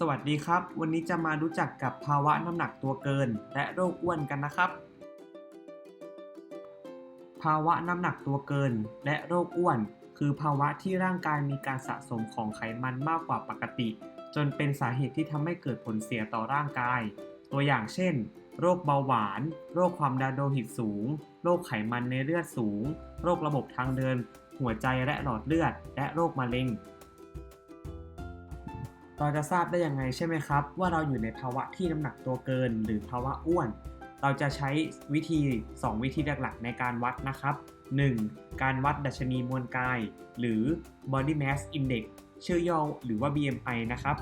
สวัสดีครับ วันนี้จะมารู้จักกับภาวะน้ำหนักตัวเกิน และโรคอ้วนกันนะครับ ภาวะน้ำหนักตัวเกิน และโรคอ้วน คือภาวะที่ร่างกายมีการสะสมของไขมันมากกว่าปกติ จนเป็นสาเหตุที่ทำให้เกิดผลเสียต่อร่างกาย ตัวอย่างเช่น โรคเบาหวาน โรคความดันโลหิตสูง โรคไขมันในเลือดสูง โรคระบบทางเดิน หัวใจและหลอดเลือด และโรคมะเร็ง เราจะทราบได้ยังไงใช่ไหมครับ ว่าเราอยู่ในภาวะที่น้ำหนักตัวเกิน หรือภาวะอ้วน เราจะใช้วิธี 2 วิธีหลักๆ ในการวัดนะครับ 1. การวัดดัชนีมวลกาย หรือ body mass index ชื่อย่อหรือว่า BMI นะครับ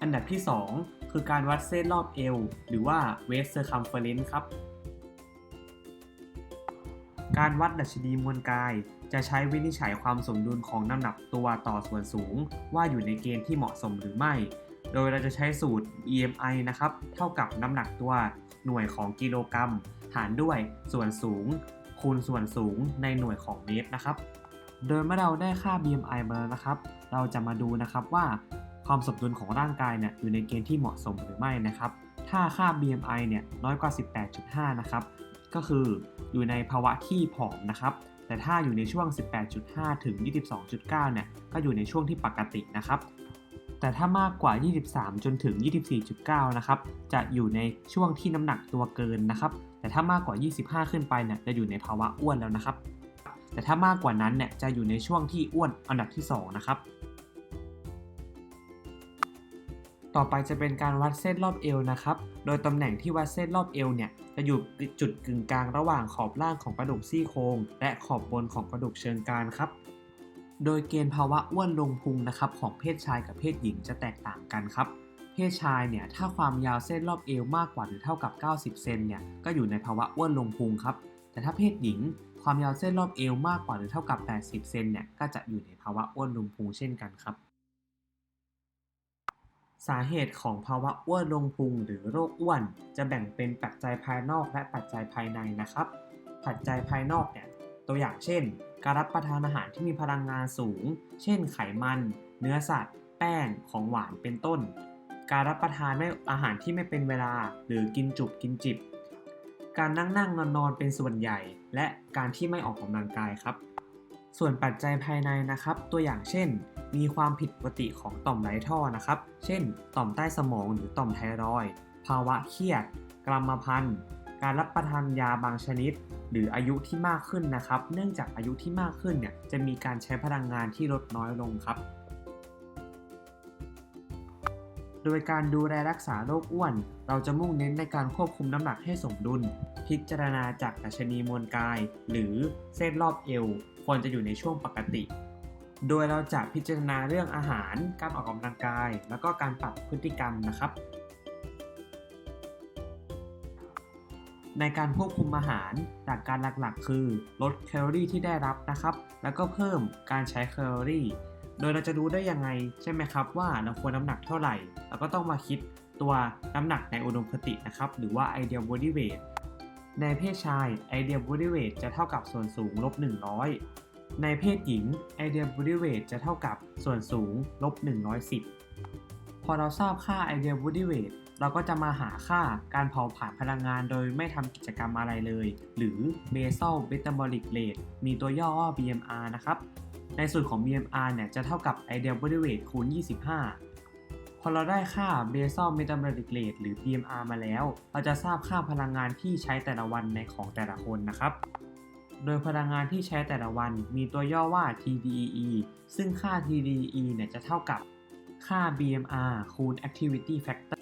อันดับที่ 2 คือการวัดเส้นรอบเอวหรือว่า waist circumference ครับ การวัดดัชนีมวลกาย จะใช้วินิจฉัยความสมดุลของน้ำหนักตัวต่อส่วนสูง ว่าอยู่ในเกณฑ์ที่เหมาะสมหรือไม่ โดยเราจะใช้สูตร BMI นะครับ เท่ากับน้ำหนักตัวหน่วยของกิโลกรัม หารด้วยส่วนสูง คูณส่วนสูงในหน่วยของเมตรนะครับ โดยเมื่อเราได้ค่า BMI มาแล้วนะครับ เราจะมาดูนะครับว่าความสมดุลของร่างกายเนี่ยอยู่ในเกณฑ์ที่เหมาะสมหรือไม่นะครับ ถ้าค่า BMI เนี่ยน้อยกว่า 18.5 นะครับ ก็คืออยู่ในภาวะที่ผอมนะครับ แต่ถ้าอยู่ในช่วง 18.5 ถึง 22.9 เนี่ย ก็อยู่ในช่วงที่ปกตินะครับ แต่ถ้ามากกว่า 23 จนถึง 24.9 นะครับ จะอยู่ในช่วงที่น้ำหนักตัวเกินนะครับ แต่ถ้ามากกว่า 25 ขึ้นไปเนี่ย จะอยู่ในภาวะอ้วนแล้วนะครับ แต่ถ้ามากกว่านั้นเนี่ย จะอยู่ในช่วงที่อ้วนอันดับที่ 2 นะครับ ต่อไปจะเป็นการวัดเส้นรอบเอวนะครับ โดยตำแหน่งที่วัดเส้นรอบเอวเนี่ยจะอยู่จุดกึ่งกลางระหว่างขอบล่างของกระดูกซี่โครงและขอบบนของกระดูกเชิงกรานครับ โดยเกณฑ์ภาวะอ้วนลงพุงนะครับของเพศชายกับเพศหญิงจะแตกต่างกันครับ เพศชายเนี่ยถ้าความยาวเส้นรอบเอวมากกว่าหรือเท่ากับ 90 เซนเนี่ยก็อยู่ในภาวะอ้วนลงพุงครับ แต่ถ้าเพศหญิงความยาวเส้นรอบเอวมากกว่าหรือเท่ากับ 80 เซนเนี่ยก็จะอยู่ในภาวะอ้วนลงพุงเช่นกันครับ สาเหตุของภาวะอ้วนลงพุงหรือโรคอ้วน จะแบ่งเป็นปัจจัยภายนอกและปัจจัยภายในนะครับ ปัจจัยภายนอกเนี่ยตัวอย่างเช่น การรับประทานอาหารที่มีพลังงานสูง เช่น ไขมัน เนื้อสัตว์ แป้ง ของหวานเป็นต้น การรับประทานไม่อาหารที่ไม่เป็นเวลา หรือกินจุบกินจิบ การนั่งนั่งนอนนอนเป็นส่วนใหญ่ และการที่ไม่ออกกำลังกายครับ ส่วนปัจจัยภายในนะครับ ตัวอย่างเช่น มีความผิดปกติของต่อมไร้ท่อนะครับ เช่น ต่อมใต้สมองหรือต่อมไทรอย ภาวะเครียด กรรมพันธุ์ การรับประทานยาบางชนิด หรืออายุที่มากขึ้นนะครับ เนื่องจากอายุที่มากขึ้นเนี่ย จะมีการใช้พลังงานที่ลดน้อยลงครับ โดยการดูแลรักษาโรคอ้วน เราจะมุ่งเน้นในการควบคุมน้ำหนักให้สมดุล พิจารณาจากดัชนีมวลกาย หรือเส้นรอบเอวควรจะอยู่ในช่วงปกติ โดยเราจะพิจารณาเรื่องอาหาร การออกกำลังกาย แล้วก็การปรับพฤติกรรมนะครับ ในการควบคุมอาหารหลักการหลักๆ คือลดแคลอรี่ที่ได้รับนะครับ แล้วก็เพิ่มการใช้แคลอรี่โดยเราจะรู้ได้ยังไงใช่ไหมครับว่าเราควรน้ำหนักเท่าไหร่ เราก็ต้องมาคิดตัวน้ำหนักในอุดมคตินะครับ หรือว่า ideal body weight ในเพศชาย ideal body weight จะเท่ากับส่วนสูงลบ 100 ในเพศหญิง ideal body weight จะเท่ากับส่วนสูงลบ 110 พอเราทราบค่า ideal body weight เราก็จะมาหาค่าการเผาผลาญพลังงานโดยไม่ทำกิจกรรมอะไรเลย หรือ basal metabolic rate มีตัวย่อว่า BMR นะครับ ในส่วนของ BMR เนี่ยจะเท่ากับ ideal body weight คูณ 25 พอเราได้ค่า basal metabolic rate หรือ BMR มาแล้ว เราจะทราบค่าพลังงานที่ใช้แต่ละวันในของแต่ละคนนะครับ โดยพลังงานที่ใช้แต่ละวันมีตัวย่อว่า TDEE ซึ่งค่า TDEE เนี่ยจะเท่ากับค่า BMR คูณ activity factor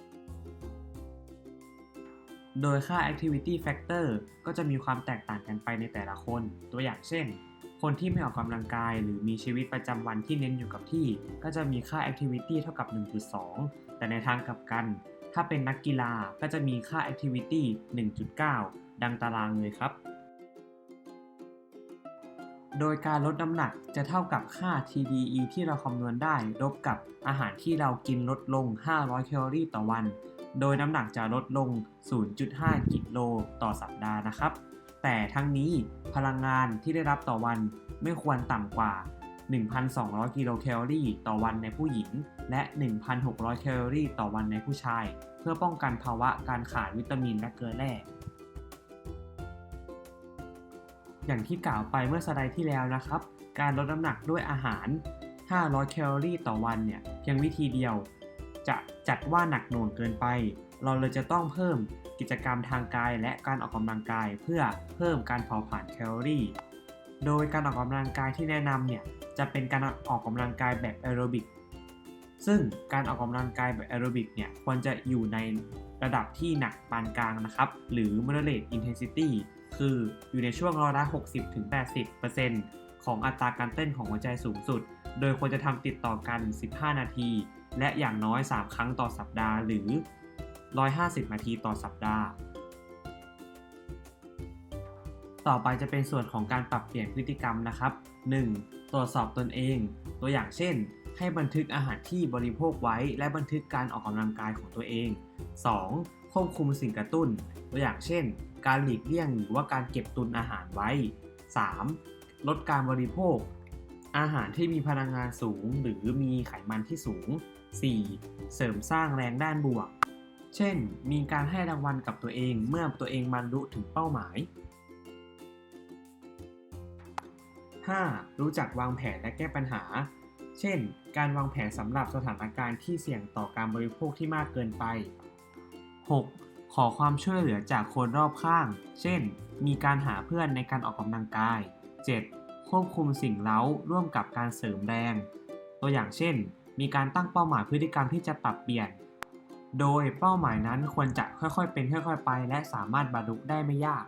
โดยค่า activity factor ก็จะมีความแตกต่างกันไปในแต่ละคน ตัวอย่างเช่น คนที่ไม่ออกกำลังกาย หรือมีชีวิตประจำวันที่เน้นอยู่กับที่ ก็จะมีค่า activity เท่ากับ 1.2 แต่ในทางกลับกัน ถ้าเป็นนักกีฬาก็จะมีค่า activity 1.9 ดังตารางเลยครับ โดยการลดน้ำหนักจะเท่ากับค่า TDE ที่เราคำนวณได้ลบกับอาหารที่เรากินลดลง 500 แคลอรี่ต่อวัน โดยน้ำหนักจะลดลง 0.5 กิโลต่อสัปดาห์นะครับ แต่ทั้งนี้พลังงานที่ได้รับต่อวันไม่ควรต่ำกว่า 1,200 กิโลแคลอรี่ต่อวันในผู้หญิง และ 1,600 แคลอรี่ต่อวันในผู้ชาย เพื่อป้องกันภาวะการขาดวิตามินและเกลือแร่อย่างที่กล่าวไปเมื่อสไลด์ที่แล้วนะครับ การลดน้ำหนักด้วยอาหาร 500 แคลอรี่ต่อวันเนี่ยเพียงวิธีเดียว จะจัดว่าหนักหน่วงเกินไป เราเลยจะต้องเพิ่มกิจกรรมทางกายและการออกกำลังกายเพื่อเพิ่มการเผาผลาญแคลอรี่ โดยการออกกำลังกายที่แนะนำเนี่ยจะเป็นการออกกำลังกายแบบแอโรบิก ซึ่งการออกกำลังกายแบบแอโรบิกเนี่ยควรจะอยู่ในระดับที่หนักปานกลางนะครับ หรือ moderate intensity คืออยู่ในช่วงร้อยละ 60-80%ของอัตราการเต้นของหัวใจสูงสุด โดยควรจะทำติดต่อกัน 15 นาที และอย่างน้อย 3 ครั้งต่อสัปดาห์ หรือ 150 นาทีต่อสัปดาห์ ต่อไปจะเป็นส่วนของการปรับเปลี่ยนพฤติกรรมนะครับ 1. ตรวจสอบตนเอง ตัวอย่างเช่น ให้บันทึกอาหารที่บริโภคไว้ และบันทึกการออกกำลังกายของตัวเอง 2. ควบคุมสิ่งกระตุ้น ตัวอย่างเช่น การหลีกเลี่ยงหรือว่าการเก็บตุนอาหารไว้ 3. ลดการบริโภค อาหารที่มีพลังงานสูง หรือมีไขมันที่สูง 4. เสริมสร้างแรงด้านบวก เช่น มีการให้รางวัลกับตัวเองเมื่อตัวเองบรรลุถึงเป้าหมาย 5. รู้จักวางแผนและแก้ปัญหา เช่น การวางแผนสำหรับสถานการณ์ที่เสี่ยงต่อการบริโภคที่มากเกินไป 6. ขอความช่วยเหลือจากคนรอบข้าง เช่น มีการหาเพื่อนในการออกกำลังกาย 7. ควบคุมสิ่งเล้าร่วมกับการเสริมแรง ตัวอย่างเช่น มีการตั้งเป้าหมายพฤติกรรมที่จะปรับเปลี่ยน โดยเป้าหมายนั้นควรจะค่อยๆเป็นค่อยๆไป และสามารถบรรลุได้ไม่ยาก